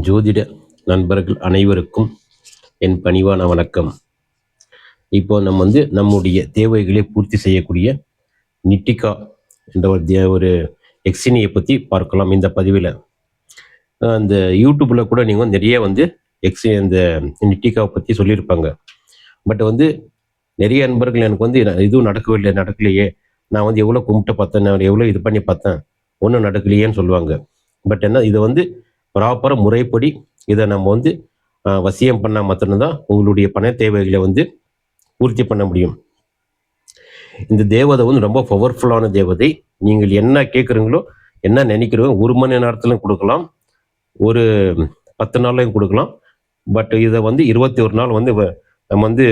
ஜோதிட நண்பர்கள் அனைவருக்கும் என் பணிவான வணக்கம். இப்போ நம்ம வந்து நம்முடைய தேவைகளை பூர்த்தி செய்யக்கூடிய நிட்டிகா என்ற ஒரு தே- ஒரு எக்ஸினியை பற்றி பார்க்கலாம் இந்த பதிவில். அந்த யூடியூப்பில் கூட நீங்கள் நிறைய வந்து எக்ஸி அந்த நிட்டிகாவை பற்றி சொல்லியிருப்பாங்க. பட் வந்து நிறைய நண்பர்கள் எனக்கு வந்து இதுவும் நடக்கவில்லை நடக்கலையே. நான் வந்து எவ்வளோ கும்பிட்டு பார்த்தேன் நான் எவ்வளோ இது பண்ணி பார்த்தேன் ஒன்றும் நடக்கலையேன்னு சொல்லுவாங்க. பட் என்ன இதை வந்து ப்ராப்பராக முறைப்படி இதை நம்ம வந்து வசியம் பண்ணால் மட்டும்தான் உங்களுடைய பண தேவைகளை வந்து பூர்த்தி பண்ண முடியும். இந்த தேவதை வந்து ரொம்ப பவர்ஃபுல்லான தேவதை. நீங்கள் என்ன கேட்குறீங்களோ என்ன நினைக்கிறீங்களோ ஒரு மணி நேரத்துலையும் கொடுக்கலாம். ஒரு பத்து நாள்லையும் கொடுக்கலாம். பட் இதை வந்து இருபத்தி ஒரு நாள் வந்து வ- நம்ம வந்து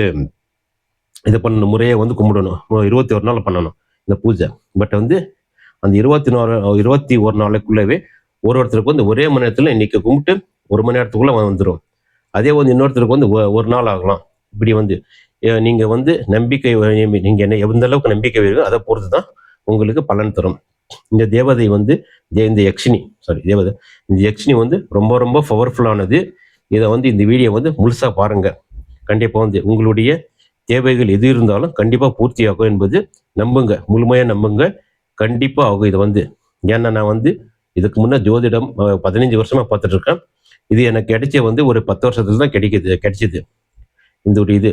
இதை பண்ணணும். முறையை வந்து கும்பிடணும். இருபத்தி ஒரு நாள் பண்ணணும் இந்த பூஜை. பட் வந்து அந்த இருபத்தி நாலு இருபத்தி ஒரு நாளைக்குள்ளவே ஒரு ஒருத்தருக்கு வந்து ஒரே மணி நேரத்தில் இன்னைக்கு கும்பிட்டு ஒரு மணி நேரத்துக்குள்ளே வந்துடும் அதே வந்து இன்னொருத்தருக்கு வந்து ஒ- ஒரு நாள் ஆகலாம். இப்படி வந்து நீங்கள் வந்து நம்பிக்கை நீங்கள் என்ன எந்த அளவுக்கு நம்பிக்கை வைக்கிறீங்களோ அதை பொறுத்து தான் உங்களுக்கு பலன் தரும். இந்த தேவதை வந்து தே- இந்த யக்ஷினி சாரி தேவதை இந்த யக்ஷினி வந்து ரொம்ப ரொம்ப பவர்ஃபுல்லானது இதை வந்து இந்த வீடியோ வந்து முழுசாக பாருங்கள் கண்டிப்பாக வந்து உங்களுடைய தேவைகள் எது இருந்தாலும் கண்டிப்பாக பூர்த்தியாகும் என்பது நம்புங்க. முழுமையாக நம்புங்க. கண்டிப்பாக ஆகும் இது வந்து. ஏன்னா நான் வந்து இதுக்கு முன்னே ஜோதிடம் பதினஞ்சு வருஷமாக பார்த்துட்டு இருக்கேன் இது எனக்கு கிடைச்ச வந்து ஒரு பத்து வருஷத்துல தான் கிடைக்குது கிடைச்சிது. இந்த ஒரு இது.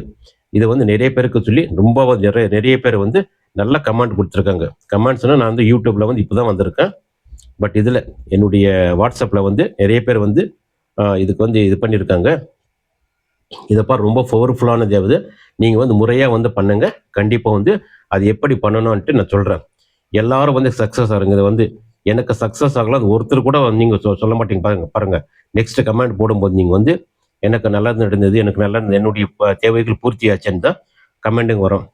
இதை வந்து நிறைய பேருக்கு சொல்லி ரொம்ப நிறைய நிறைய பேர் வந்து நல்ல கமெண்ட் கொடுத்துருக்காங்க. கமெண்ட்ஸ்னால் நான் வந்து யூடியூப்பில் வந்து இப்போ தான் வந்திருக்கேன். பட் இதில் என்னுடைய வாட்ஸ்அப்பில் வந்து நிறைய பேர் வந்து இதுக்கு வந்து இது பண்ணியிருக்காங்க இதை ரொம்ப பவர்ஃபுல்லான தேவதை நீங்கள் வந்து முறையாக வந்து பண்ணுங்கள் கண்டிப்பாக வந்து அது எப்படி பண்ணணும்ன்ட்டு நான் சொல்கிறேன் எல்லாரும் வந்து சக்ஸஸ் ஆகுங்க. இதை வந்து எனக்கு சக்ஸஸ் ஆகலாம் அது ஒருத்தர் கூட நீங்கள் சொல்ல மாட்டீங்க. பாருங்க பாருங்க. நெக்ஸ்ட் கமெண்ட் போடும்போது நீங்கள் வந்து எனக்கு நல்லா நடந்தது எனக்கு நல்லா இருந்தது, என்னுடைய தேவைகள் பூர்த்தி ஆச்சுன்னு தான் கமெண்ட்டுங்க வரும்.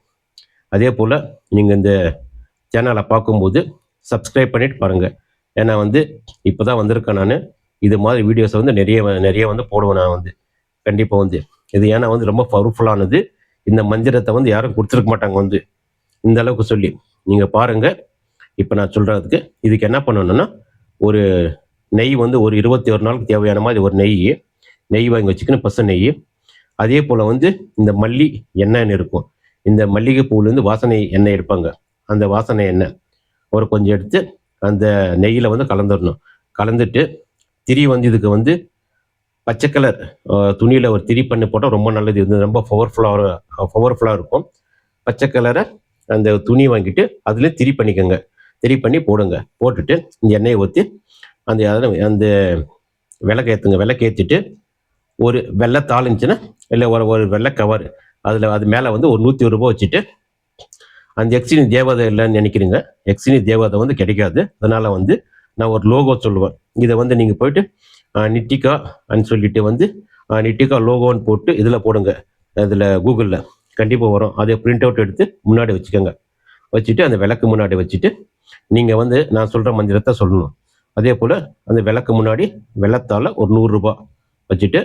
அதே போல் நீங்கள் இந்த சேனலை பார்க்கும்போது சப்ஸ்கிரைப் பண்ணிட்டு பாருங்கள் ஏன்னா வந்து இப்போ தான் வந்திருக்கேன் நான். இது மாதிரி வீடியோஸை வந்து நிறைய வ- நிறைய வந்து போடுவேன் நான் வந்து. கண்டிப்பாக வந்து. இது ஏன்னா வந்து ரொம்ப பவர்ஃபுல்லானது இந்த மந்திரத்தை வந்து யாரும் கொடுத்துருக்க மாட்டாங்க வந்து. இந்த அளவுக்கு சொல்லி. நீங்கள் பாருங்கள் இப்போ நான் சொல்கிறதுக்கு இதுக்கு என்ன பண்ணணும்னா ஒரு நெய் வந்து ஒரு இருபத்தி ஒரு நாளுக்கு தேவையான மாதிரி ஒரு நெய் நெய் வாங்கி வச்சுக்கணும் பசு நெய். அதே போல் வந்து இந்த மல்லி எண்ணெய்னு இருக்கும். இந்த மல்லிகை பூவிலேருந்து வாசனை எண்ணெய் எடுப்பாங்க. அந்த வாசனை எண்ணெய். ஒரு கொஞ்சம் எடுத்து அந்த நெய்யில் வந்து கலந்துடணும் கலந்துட்டு திரி வந்து இதுக்கு வந்து பச்சை கலர் துணியில் ஒரு திரி பண்ணி போட்டால் ரொம்ப நல்லது. இது ரொம்ப பவர்ஃபுல்லாக பவர்ஃபுல்லாக இருக்கும். பச்சை கலரை அந்த துணி வாங்கிட்டு அதுலேயும் திரி பண்ணிக்கோங்க. ரெடி பண்ணி போடுங்க. போட்டுட்டு இந்த எண்ணெயை ஊற்றி அந்த அதில் அந்த விளக்கு ஏற்றுங்க விளக்கு ஏற்றிட்டு ஒரு வெள்ளை இருந்துச்சுன்னா இல்லை ஒரு ஒரு வெள்ளை கவர். அதில் அது மேலே வந்து ஒரு நூற்றி ஒரு ரூபாய் வச்சுட்டு அந்த எக்ஸினி தேவதை இல்லைன்னு நினைக்கிறீங்க. எக்ஸினி தேவதை வந்து கிடைக்காது. அதனால் வந்து நான் ஒரு லோகோ சொல்லுவேன். இதை வந்து நீங்கள் போயிட்டு நிட்டிகா அப்படின்னு சொல்லிட்டு வந்து நிட்டிகா லோகோன்னு போட்டு இதில் போடுங்க. அதில் கூகுளில் கண்டிப்பாக வரும். அதை பிரிண்ட் அவுட் எடுத்து முன்னாடி வச்சுக்கோங்க. வச்சுட்டு அந்த விளக்கு முன்னாடி வச்சுட்டு நீங்கள் வந்து நான் சொல்கிற மந்திரத்தை சொல்லணும். அதே போல் அந்த விளக்கு முன்னாடி வெள்ளத்தால் ஒரு நூறுரூபா வச்சுட்டு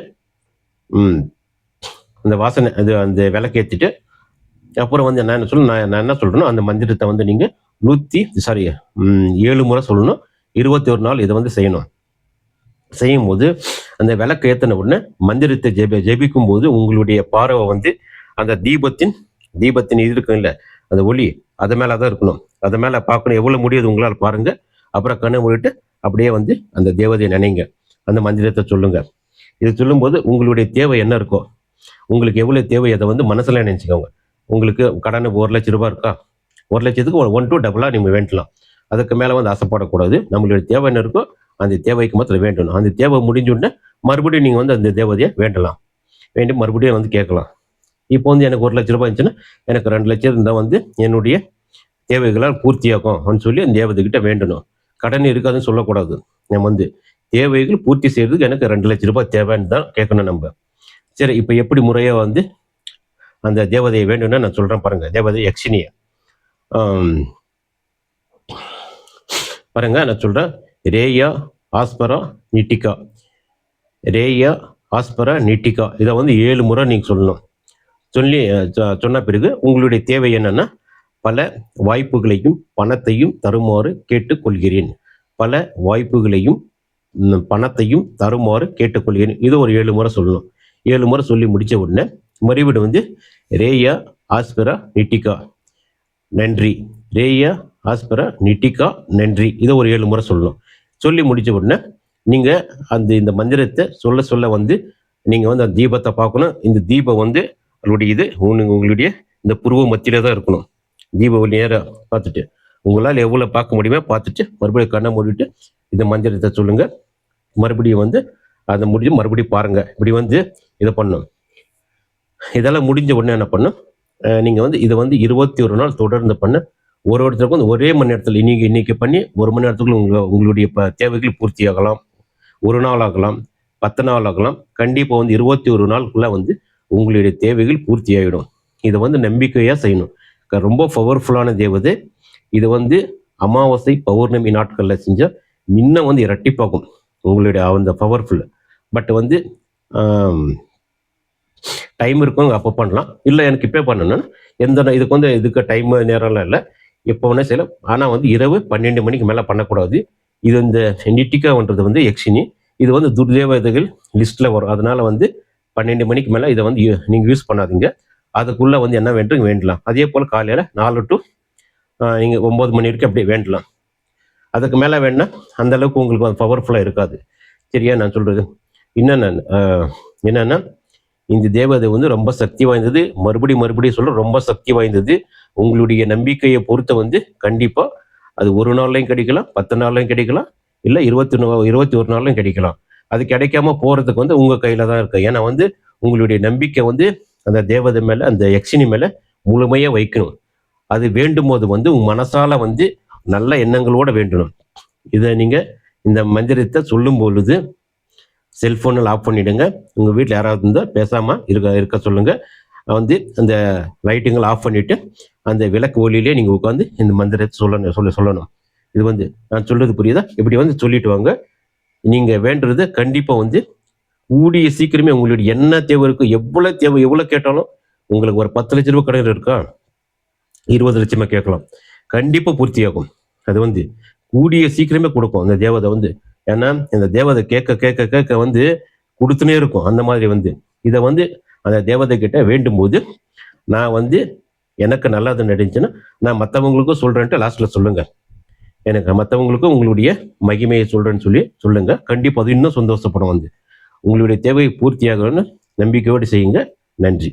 ம், அந்த வாசனை அது அந்த விளக்கு ஏற்றிட்டு அப்புறம் வந்து நான் என்ன சொல்லணும் நான் நான் என்ன சொல்கிறேனோ அந்த மந்திரத்தை வந்து நீங்கள் நூற்றி சாரி ஏழு முறை சொல்லணும். இருபத்தி ஒரு நாள் இதை வந்து செய்யணும். செய்யும்போது அந்த விளக்கு ஏற்றின உடனே மந்திரத்தை ஜெபி ஜெபிக்கும் போது உங்களுடைய பார்வை வந்து அந்த தீபத்தின் தீபத்தின் இது இருக்கும் இல்லை அந்த ஒளி அது மேலே தான் இருக்கணும். அது மேலே பார்க்கணும் எவ்வளோ முடியுது உங்களால் பாருங்க. அப்புறம் கண்ணை மூடிட்டு அப்படியே வந்து அந்த தேவதையை நினைங்க. அந்த மந்திரத்தை சொல்லுங்க. இது சொல்லும்போது உங்களுடைய தேவை என்ன இருக்கோ உங்களுக்கு எவ்வளோ தேவை அதை வந்து மனசில் நினச்சிக்கோங்க. உங்களுக்கு கடன் ஒரு லட்ச ரூபா இருக்கா? ஒரு லட்சத்துக்கு ஒன் டூ டபுளாக நீங்கள் வேண்டலாம். அதுக்கு மேலே வந்து ஆசைப்படக்கூடாது. நம்மளுடைய தேவை என்ன இருக்கோ அந்த தேவைக்கு மாத்திரம் வேண்டணும். அந்த தேவை முடிஞ்ச உடனே மறுபடியும் நீங்கள் வந்து அந்த தேவதையை வேண்டலாம். வேண்டி மறுபடியும் வந்து கேட்கலாம். இப்போ வந்து எனக்கு ஒரு லட்ச ரூபாய் இருந்துச்சுன்னா எனக்கு ரெண்டு லட்சம் இருந்தால் வந்து என்னுடைய தேவைகளால் பூர்த்தியாகும் அப்படின்னு சொல்லி அந்த தேவதைகிட்ட வேண்டணும். கடன் இருக்காதுன்னு சொல்லக்கூடாது. நம்ம வந்து தேவைகள் பூர்த்தி செய்கிறதுக்கு எனக்கு ரெண்டு லட்ச ரூபாய் தேவைன்னு தான் கேட்கணும் நம்ம. சரி இப்போ எப்படி முறையாக வந்து அந்த தேவதையை வேண்டும்னா நான் சொல்கிறேன் பாருங்க. தேவதை யக்ஷினியை. பாருங்க நான் சொல்கிறேன் ரேயா ஆஸ்பரா நிட்டிகா ரேயா ஆஸ்பரா நிட்டிகா இதை வந்து ஏழு முறை நீங்கள் சொல்லணும். சொல்லி சொன்ன பிறகு உங்களுடைய தேவை என்னன்னா பல வாய்ப்புகளையும் பணத்தையும் தருமாறு கேட்டுக்கொள்கிறேன். பல வாய்ப்புகளையும் பணத்தையும் தருமாறு கேட்டுக்கொள்கிறேன். இது ஒரு ஏழு முறை சொல்லணும். ஏழு முறை சொல்லி முடித்த உடனே மறுபடியும் வந்து ரேயா ஆஸ்பிரா நிட்டிகா நன்றி. ரேயா ஆஸ்பிரா நிட்டிகா நன்றி. இதை ஒரு ஏழு முறை சொல்லணும். சொல்லி முடித்த உடனே நீங்கள் அந்த இந்த மந்திரத்தை சொல்ல சொல்ல வந்து நீங்கள் வந்து அந்த தீபத்தை பார்க்கணும். இந்த தீபம் வந்து உங்களுடைய இது உங்களுடைய இந்த புருவ மத்தியில தான் இருக்கணும். தீப ஒளி பார்த்துட்டு உங்களால் எவ்வளோ பார்க்க முடியுமோ பார்த்துட்டு மறுபடியும் கண்ணை மூடிட்டு இந்த மந்திரத்தை சொல்லுங்கள் மறுபடியும் வந்து அதை முடிஞ்சு மறுபடியும் பாருங்கள் இப்படி வந்து இதை பண்ணணும் இதெல்லாம் முடிஞ்ச உடனே என்ன பண்ணும்? நீங்கள் வந்து இதை வந்து இருபத்தி ஒரு நாள் தொடர்ந்து பண்ண. ஒரு ஒருத்தருக்கும் வந்து ஒரே மணி நேரத்தில் இன்னைக்கு இன்னைக்கு பண்ணி ஒரு மணி நேரத்துக்குள்ள உங்க உங்களுடைய ப தேவைகள் பூர்த்தி ஆகலாம். ஒரு நாள் ஆகலாம் பத்து நாள் ஆகலாம். கண்டிப்பாக வந்து இருபத்தி ஒரு நாளுக்குள்ளே வந்து உங்களுடைய தேவைகள் பூர்த்தி ஆகிடும் இதை வந்து நம்பிக்கையாக செய்யணும். ரொம்ப பவர்ஃபுல்லான தேவதை இது. வந்து அமாவாசை பௌர்ணமி நாட்களில் செஞ்சால் இன்னும் வந்து இரட்டிப்பாகும். உங்களுடைய அந்த பவர்ஃபுல் பட் வந்து டைம் இருக்கவங்க அப்போ பண்ணலாம். இல்லை எனக்கு இப்போ பண்ணணும்னா எந்த இதுக்கு வந்து இதுக்கு டைம் நேரம்லாம் இல்லை. எப்போ வேணால் செய்யலாம். ஆனால் வந்து இரவு பன்னெண்டு மணிக்கு மேலே பண்ணக்கூடாது. இது இந்த நிட்டிக்கான்றது வந்து எக்ஷினி இது வந்து துர்தேவதைகள் லிஸ்ட்டில் வரும். அதனால் வந்து பன்னெண்டு மணிக்கு மேலே இதை வந்து நீங்கள் யூஸ் பண்ணாதீங்க. அதுக்குள்ளே வந்து என்ன வேண்டும் வேண்டலாம். அதே போல் காலையில் நாலு டு நீங்கள் ஒம்பது மணி வரைக்கும் அப்படியே வேண்டலாம். அதுக்கு மேலே வேணா அந்தளவுக்கு உங்களுக்கு வந்து பவர்ஃபுல்லாக இருக்காது. சரியா நான் சொல்கிறது என்னென்ன என்னென்னா இந்த தேவதை வந்து ரொம்ப சக்தி வாய்ந்தது. மறுபடியும் மறுபடியும் சொல்ல ரொம்ப சக்தி வாய்ந்தது. உங்களுடைய நம்பிக்கையை பொறுத்த வந்து கண்டிப்பாக அது ஒரு நாள்லையும் கிடைக்கலாம் பத்து நாள்லையும் கிடைக்கலாம் இல்லை இருபத்தி இருபத்தி ஒரு நாள்லையும் கிடைக்கலாம். அது கிடைக்காம போகிறதுக்கு வந்து உங்கள் கையில் தான் இருக்கு. ஏன்னா வந்து உங்களுடைய நம்பிக்கை வந்து அந்த தேவதை மேலே அந்த யக்ஷினி மேலே முழுமையாக வைக்கணும். அது வேண்டும் போது வந்து உங்க மனசால வந்து நல்ல எண்ணங்களோட வேண்டணும். இதை நீங்கள் இந்த மந்திரத்தை சொல்லும் பொழுது செல்ஃபோனில் ஆஃப் பண்ணிடுங்க. உங்கள் வீட்டில் யாராவது இருந்தால் பேசாமல் இருக்க இருக்க சொல்லுங்கள் வந்து அந்த லைட்டுங்களை ஆஃப் பண்ணிவிட்டு அந்த விளக்கு ஒளியிலே நீங்கள் உட்காந்து இந்த மந்திரத்தை சொல்லணும் சொல்ல சொல்லணும். இது வந்து நான் சொல்கிறது புரியுதா? இப்படி வந்து சொல்லிட்டு வாங்க. நீங்கள் வேண்டுறது கண்டிப்பாக வந்து கூடிய சீக்கிரமே உங்களுடைய என்ன தேவை இருக்கோ எவ்வளோ தேவை எவ்வளோ கேட்டாலும் உங்களுக்கு ஒரு பத்து லட்ச ரூபாய் கடன் இருக்கா? இருபது லட்சமாக கேட்கலாம். கண்டிப்பாக பூர்த்தியாகும். அது வந்து கூடிய சீக்கிரமே கொடுக்கும். அந்த தேவதை வந்து ஏன்னா இந்த தேவதை கேட்க கேட்க கேட்க வந்து கொடுத்துனே இருக்கும். அந்த மாதிரி வந்து இதை வந்து அந்த தேவதை கிட்ட வேண்டும் போது நான் வந்து எனக்கு நல்லது நடந்துச்சுன்னா நான் மற்றவங்களுக்கும் சொல்கிறேன்ட்டு லாஸ்ட்டில் சொல்லுங்கள் எனக்கு மற்றவங்களுக்கும் உங்களுடைய மகிமையை சொல்கிறேன்னு சொல்லி சொல்லுங்க. கண்டிப்பாக அது இன்னும் சந்தோஷப்படும் வந்து. உங்களுடைய தேவையை பூர்த்தியாகணும்னு நம்பிக்கையோடு செய்யுங்க. நன்றி.